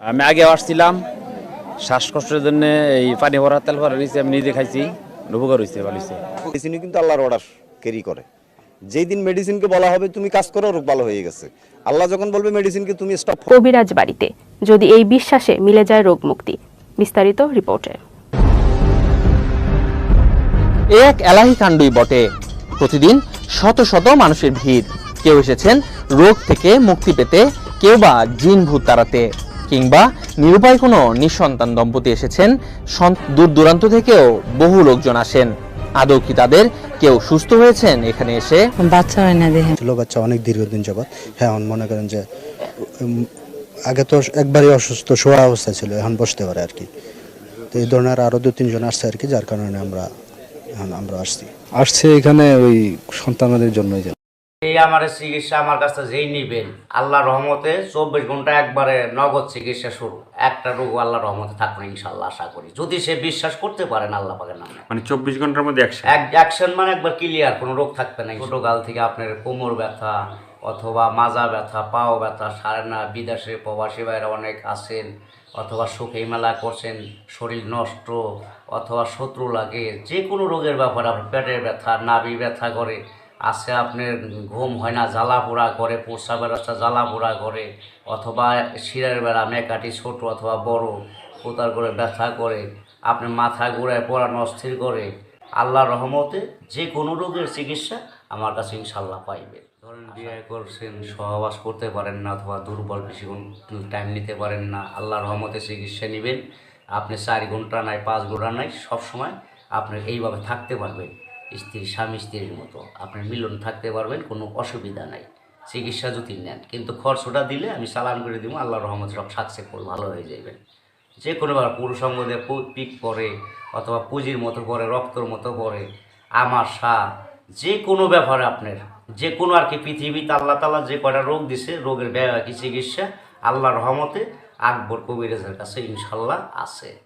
আমি আগে আসছিলাম। শ্বাসকষ্টের জন্য এই পানি ভরা তেল ভরা নিয়েছি আমি নিজে খাইছি উপকার হয়েছে ভালো হয়েছে মেডিসিনও কিন্তু আল্লাহর অর্ডার ক্যারি করে। যেই দিন মেডিসিনকে বলা হবে তুমি কাজ করো রোগ ভালো হয়ে গেছে। আল্লাহ যখন বলবে মেডিসিনকে তুমি স্টপ কবিরাজ বাড়িতে যদি এই বিশ্বাসে মিলে যায় রোগমুক্তি বিস্তারিত রিপোর্টে। এ এক এলাহি কাণ্ডই বটে। প্রতিদিন শত শত মানুষের ভিড়। কেউ এসেছেন রোগ থেকে মুক্তি পেতে কেউ বা জিন ভূত তাড়াতে। কিংবা নিরুপায় কোনো নিঃসন্তান দম্পতি এসেছেন দূর দূরান্ত থেকেও বহু লোকজন আসেন। আদৌ কি তাদের কেউ সুস্থ হয়েছেন এখানে এসে? বাচ্চা হয় না দেখে ছিল বাচ্চা অনেক দীর্ঘদিন যাবৎ। হ্যাঁ এখন মনে করেন যে আগে তো একবারই অসুস্থ শোয়া অবস্থা ছিল এখন বসতে পারে আর কি। তো এই ধরনের আরও দু তিনজন আসছে আর কি যার কারণে আমরা আমরা আসছি। আসছে এখানে ওই সন্তানদের জন্যই যেন। এই আমার চিকিৎসা আমার কাছে যেই নিবেন আল্লাহ রহমতে চব্বিশ ঘণ্টা একবারে নগদ চিকিৎসা শুরু। একটা রোগ আল্লাহ রহমতে থাকবে ইনশাল্লাহ আশা করি। যদি সে বিশ্বাস করতে পারেন আল্লাহ পাকের নামে। মানে চব্বিশ ঘণ্টার মধ্যে অ্যাকশন মানে একবার ক্লিয়ার কোনো রোগ থাকবে না। ছোটো গাল থেকে আপনার কোমর ব্যথা অথবা মাজা ব্যথা পাও ব্যথা সারে না বিদেশে প্রবাসী বাইরে অনেক আছেন অথবা সুখে মেলা করছেন শরীর নষ্ট অথবা শত্রু লাগে যে কোনো রোগের ব্যাপারে আপনার পেটের ব্যথা নাভি ব্যথা করে আছে আপনার ঘুম হয় না জ্বালা পোড়া করে প্রস্রাবের রাস্তা জ্বালা পোড়া করে অথবা শিরের বেড়া মেকাটি ছোট অথবা বড় কোতার করে ব্যথা করে আপনার মাথা ঘুরায় পড়ানো অস্থির করে আল্লাহর রহমতে যে কোনো রোগের চিকিৎসা আমার কাছে ইনশাল্লাহ পাইবে। ধরেন বিয়ে করছেন সহবাস করতে পারেন না অথবা দুর্বল বেশিক্ষণ টাইম নিতে পারেন না আল্লাহ রহমতে চিকিৎসা নেবেন আপনি চার ঘণ্টা নাই পাঁচ ঘণ্টা নাই সবসময় আপনি এইভাবে থাকতে পারবেন। স্ত্রী, স্বামী, স্ত্রীর মতো। আপনার মিলন থাকতে পারবেন, কোনো অসুবিধা নাই। চিকিৎসা যদি নেন। কিন্তু খরচটা দিলে আমি চালান করে দিব আল্লাহ রহমতে সব সাকসেসফুল, ভালো হয়ে যাবেন যে কোনোবার পুরুষঙ্গ দিয়ে পু- পিক পরে অথবা পুঁজির মতো পরে, রক্তর মতো পরে আমাশা যে কোনো ব্যাপারে আপনার, যে কোনো আর কি পৃথিবীতে আল্লাহ তালা যে কটা রোগ দিছে, রোগের কি চিকিৎসা আল্লাহ রহমতে আকবর কবিরাজের কাছে ইনশাল্লাহ আছে।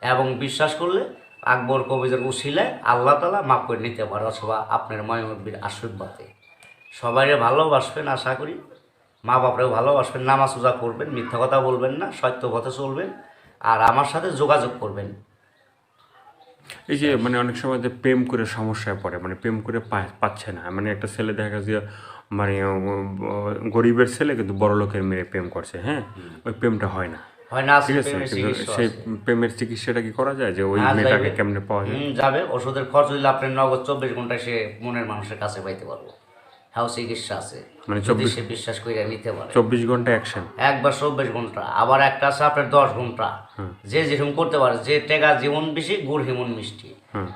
এবং বিশ্বাস করলে আকবর কবিরের উশিলায় আল্লাহ তালা মাফ করে নিতে পারে অথবা আপনার ময়মব্বীর আশীর্বাদে। সবাইকে ভালোবাসবেন আশা করি। মা বাপরেও ভালোবাসবেন নামাজ উজা করবেন মিথ্যা কথা বলবেন না সত্য পথে চলবেন আর আমার সাথে যোগাযোগ করবেন। এই যে মানে অনেক সময় যে প্রেম করে সমস্যায় পড়ে মানে প্রেম করে পাচ্ছে না। মানে একটা ছেলে দেখা গেছে মানে গরিবের ছেলে কিন্তু বড় লোকের মেয়ে প্রেম করছে হ্যাঁ? ওই প্রেমটা হয় না। হয় না ঠিক আছে কিন্তু সেই প্রেমের চিকিৎসাটা কি করা যায়? যে ওই হ্যাঁ, মেয়েটাকে কেমনে পাওয়া যায়? যাবে। ওষুধের খরচ দিলে আপনি নগদ চব্বিশ ঘন্টায় সে মনের মানুষের কাছে পাইতে পারব। হ্যাঁ চিকিৎসা আছে। মানে যদি 24 সে বিশ্বাস করে নিতে পারে। চব্বিশ ঘণ্টা অ্যাকশন একবার চব্বিশ ঘণ্টা আবার একটা আছে আপনার দশ ঘণ্টা। যে যেরকম করতে পারে যে টেকা যেমন বেশি গুড় হেমন মিষ্টি।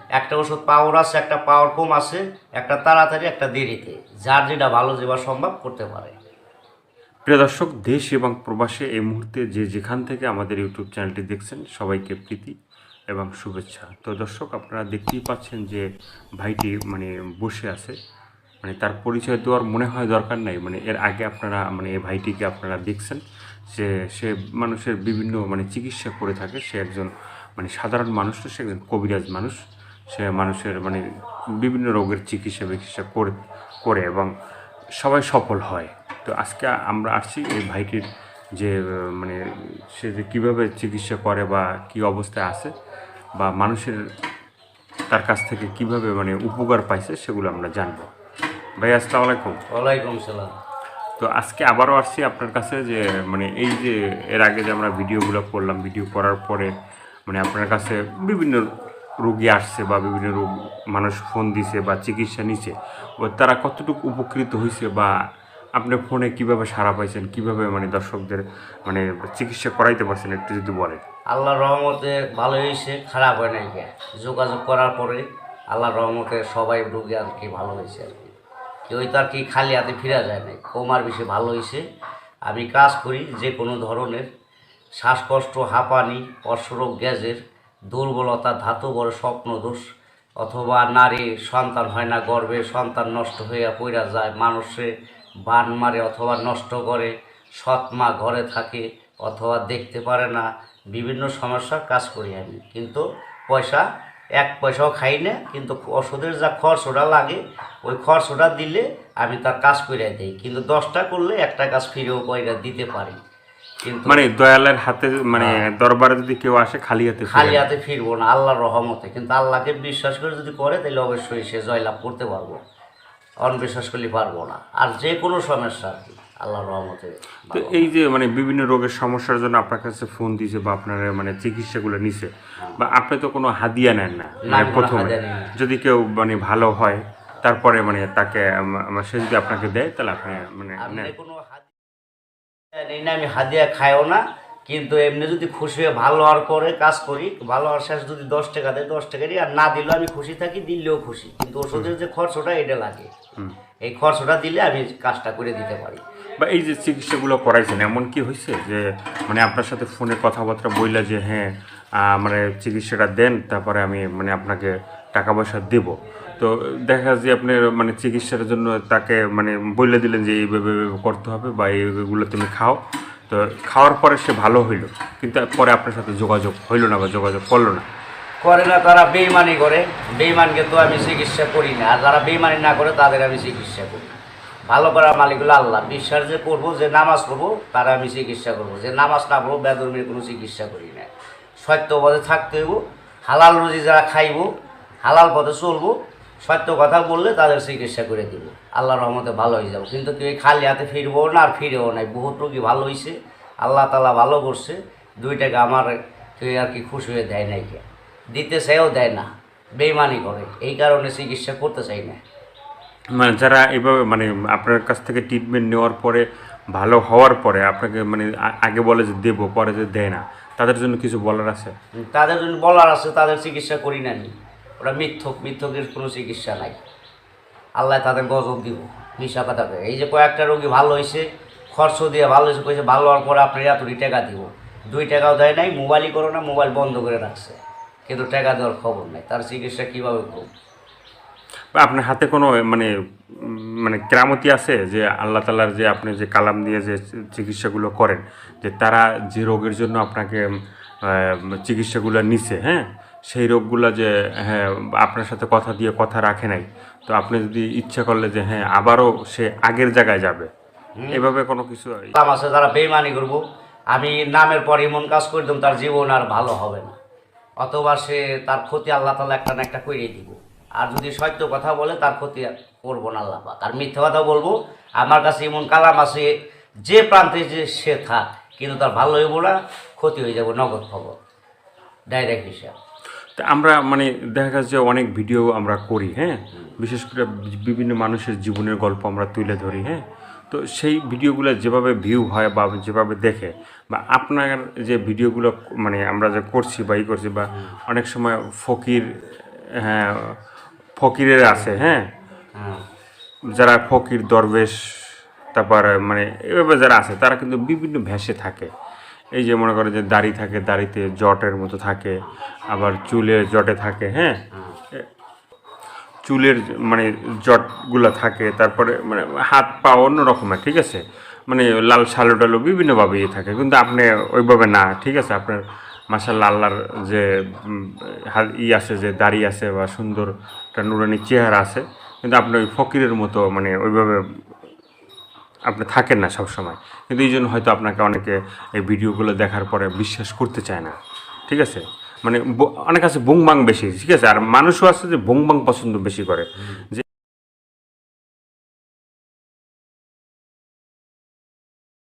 একটা ওষুধ পাওয়ার আছে একটা পাওয়ার কম আছে একটা তাড়াতাড়ি একটা দেরিতে। যার যেটা ভালো যেবার সম্ভব করতে পারে। প্রিয় দর্শক, দেশ এবং প্রবাসে এই মুহূর্তে যে যেখান থেকে আমাদের ইউটিউব চ্যানেলটি দেখছেন, সবাইকে প্রীতি এবং শুভেচ্ছা। তো দর্শক, আপনারা দেখতেই পাচ্ছেন যে ভাইটি মানে বসে আছে। মানে তার পরিচয় দেওয়ার মনে হয় দরকার নাই। মানে এর আগে আপনারা মানে এই ভাইটিকে আপনারা দেখছেন। যে সে মানুষের বিভিন্ন মানে চিকিৎসা করে থাকে। সে একজন মানে সাধারণ মানুষ সে একজন কবিরাজ মানুষ। সে মানুষের মানে বিভিন্ন রোগের চিকিৎসা বিকিৎসা করে করে এবং সবাই সফল হয়। তো আজকে আমরা আসছি এই ভাইটির যে মানে সে যে কীভাবে চিকিৎসা করে বা কী অবস্থায় আছে বা মানুষের তার কাছ থেকে কীভাবে মানে উপকার পাইছে সেগুলো আমরা জানব। ভাই আসসালামু আলাইকুম। ওয়ালাইকুম সালাম। তো আজকে আবারও আসছি আপনার কাছে যে মানে এই যে এর আগে যে আমরা ভিডিওগুলো করলাম ভিডিও করার পরে মানে আপনার কাছে বিভিন্ন রোগী আসছে বা বিভিন্ন রোগ মানুষ ফোন দিছে বা চিকিৎসা নিছে ও তারা কতটুকু উপকৃত হয়েছে বা আপনি ফোনে কীভাবে সাড়া পাইছেন? কীভাবে মানে দর্শকদের মানে চিকিৎসা করাইতে পারছেন একটু যদি বলেন? আল্লাহ রহমতে ভালো হয়েছে খারাপ হয় নাই যোগাযোগ করার পরে আল্লাহ রহমতে সবাই রোগী আর কি ভালো হয়েছে আর কি। কেউ তো আর কি খালি হাতে ফিরা যায় নাই। কমার বেশি ভালো হয়েছে আমি কাজ করি যে কোনো ধরনের। শ্বাসকষ্ট, হাঁপানি অশ্বরোগ গ্যাসের দুর্বলতা ধাতু বড় স্বপ্নদোষ, অথবা নারী সন্তান হয় না, গর্ভে সন্তান নষ্ট হইয়া পড়া যায়, মানুষে বান মারে অথবা নষ্ট করে সৎ মা ঘরে থাকে অথবা দেখতে পারে না বিভিন্ন সমস্যার কাজ করি আমি। কিন্তু পয়সা এক পয়সাও খাই না কিন্তু ওষুধের যা খরচটা লাগে ওই খরচটা দিলে আমি তার কাজ করে দিই। কিন্তু দশটা করলে একটা কাজ ফিরেও কয়টা দিতে পারি। কিন্তু মানে দয়ালের হাতে মানে দরবারে যদি কেউ আসে খালি হাতে খালি হাতে ফিরবো না আল্লাহর রহমতে। কিন্তু আল্লাহকে বিশ্বাস করে যদি করে তাহলে অবশ্যই সে জয়লাভ করতে পারব। অনবিশ্বাস করলে পারব না। আর যে কোনো সমস্যা আর কি আল্লাহর রহমতে তো এই যে মানে বিভিন্ন রোগের সমস্যার জন্য আপনার কাছে ফোন দিয়েছে বা আপনার মানে চিকিৎসাগুলো নিছে বা আপনি তো কোনো হাদিয়া নেন না মানে প্রথমে। যদি কেউ মানে ভালো হয় তারপরে মানে তাকে সে যদি আপনাকে দেয় তাহলে আপনি মানে আপনি কোনো হাদিয়া নেই না আমি হাদিয়া খাইও না। কিন্তু এমনি যদি খুশি হয়ে ভালো আর করে কাজ করি ভালো আর শেষ যদি দশ টাকা দেয় দশ টাকা দিই আর না দিলেও আমি খুশি থাকি দিলেও খুশি। কিন্তু ওষুধের যে খরচটা এটা লাগে। এই খরচটা দিলে আমি কাজটা করে দিতে পারি। বা এই যে চিকিৎসাগুলো করাইছেন এমন কি হয়েছে যে মানে আপনার সাথে ফোনে কথাবার্তা বললে যে হ্যাঁ মানে চিকিৎসাটা দেন তারপরে আমি মানে আপনাকে টাকা পয়সা দেব। তো দেখা যায় যে আপনার মানে চিকিৎসার জন্য তাকে মানে বলে দিলেন যে এইভাবে করতে হবে বা এইগুলো তুমি খাও। তো খাওয়ার পরে সে ভালো হইল, কিন্তু পরে আপনার সাথে যোগাযোগ হইল না বা যোগাযোগ করল না। করে না, তারা বেইমানি করে। বেইমানকে তো আমি চিকিৎসা করি না। আর যারা বেইমানি না করে, তাদের আমি চিকিৎসা করি। ভালো করার মালিকগুলো আল্লাহ। বিশ্বাস যে করব, যে নামাজ পড়ব, তারা আমি চিকিৎসা করব। যে নামাজ না পড়ব, বেদর্মীর কোনো চিকিৎসা করি না। সত্য পথে থাকতে হইব। হালাল রুজি যারা খাইব, হালাল পথে চলবো সত্য কথা বললে তাদের চিকিৎসা করে দিব। আল্লাহ রহমতে ভালো হয়ে যাব। কিন্তু কেউ খালি হাতে ফিরবো না আর ফিরেও নাই বহুত রোগী ভালো হয়েছে আল্লাহ তালা ভালো করছে। দুই টাকা আমার কেউ আর কি খুশি হয়ে দেয় নাই কে? দিতে চাইও দেয় না বেইমানি করে। এই কারণে চিকিৎসা করতে চাই না। মানে যারা এইভাবে মানে আপনার কাছ থেকে ট্রিটমেন্ট নেওয়ার পরে ভালো হওয়ার পরে আপনাকে মানে আগে বলে যে দেবো পরে যে দেয় না তাদের জন্য কিছু বলার আছে? তাদের জন্য বলার আছে তাদের চিকিৎসা করি না নি ওরা মিথ্যক, মিথ্যকের কোনো চিকিৎসা নাই। আল্লাহ তাদের গজব দিব মিশা কথাকে এই যে কয়েকটা রোগী ভালো হয়েছে খরচ দিয়ে ভালো হয়েছে কইছে ভালো হওয়ার পরে আপনি এতটি টাকা দিব। দুই টাকাও দেয় নাই, মোবাইলই করো না, মোবাইল বন্ধ করে রাখছে। কিন্তু টাকা দেওয়ার খবর নাই, তার চিকিৎসা কীভাবে করব? আপনার হাতে কোনো মানে মানে কেরামতি আছে যে আল্লাহ তালার যে আপনি যে কালাম দিয়ে যে চিকিৎসাগুলো করেন, যে তারা যে রোগের জন্য আপনাকে চিকিৎসাগুলো নিছে হ্যাঁ? সেই রোগগুলো যে হ্যাঁ আপনার সাথে কথা দিয়ে কথা রাখে নাই। তো আপনি যদি ইচ্ছা করলে যে হ্যাঁ আবারও সে আগের জায়গায় যাবে। এভাবে কোনো কিছু আছে যারা বেইমানি করব আমি নামের পর এমন কাজ করে দিম তার জীবন আর ভালো হবে না। অথবা সে তার ক্ষতি আল্লাহ তালা একটা না একটা করিয়ে দিব। আর যদি সত্য কথা বলে তার ক্ষতি আর করব না আল্লাহ পাক। আর মিথ্যে কথা বলব আমার কাছে এমন কালাম আছে যে প্রান্তে যে সে থাক কিন্তু তার ভালো হইব না ক্ষতি হয়ে যাবে নগদ খবর। ডাইরেক্ট হিসাব। তা আমরা মানে দেখা যাচ্ছে যে অনেক ভিডিও আমরা করি হ্যাঁ? বিশেষ করে বিভিন্ন মানুষের জীবনের গল্প আমরা তুলে ধরি হ্যাঁ? তো সেই ভিডিওগুলো যেভাবে ভিউ হয় বা যেভাবে দেখে বা আপনার যে ভিডিওগুলো মানে আমরা যে করছি বা ই করছি বা অনেক সময় ফকির হ্যাঁ ফকিরের আছে হ্যাঁ? হ্যাঁ। যারা ফকির দরবেশ তারপর মানে এভাবে যারা আছে তারা কিন্তু বিভিন্ন ভেসে থাকে। এই যে মনে করে যে দাড়ি থাকে দাড়িতে জটের মতো থাকে আবার চুলের জটে থাকে হ্যাঁ? চুলের মানে জটগুলো থাকে তারপরে মানে হাত পা অন্য রকমের ঠিক আছে? মানে লাল সালো টালো বিভিন্নভাবে ইয়ে থাকে কিন্তু আপনি ওইভাবে না ঠিক আছে? আপনার মাসাল্লাহ আল্লাহর যে ই আছে যে দাড়ি আছে বা সুন্দর একটা নুরানি চেহারা আছে কিন্তু আপনি ওই ফকিরের মতো মানে ওইভাবে আপনি থাকেন না সব সময় কিন্তু এই জন্য হয়তো আপনাকে অনেকে এই ভিডিওগুলো দেখার পরে বিশ্বাস করতে চায় না। ঠিক আছে? মানে অনেক আছে বুংবাং বেশি, ঠিক আছে? আর মানুষও আছে যে বুংবাং পছন্দ বেশি করে। যে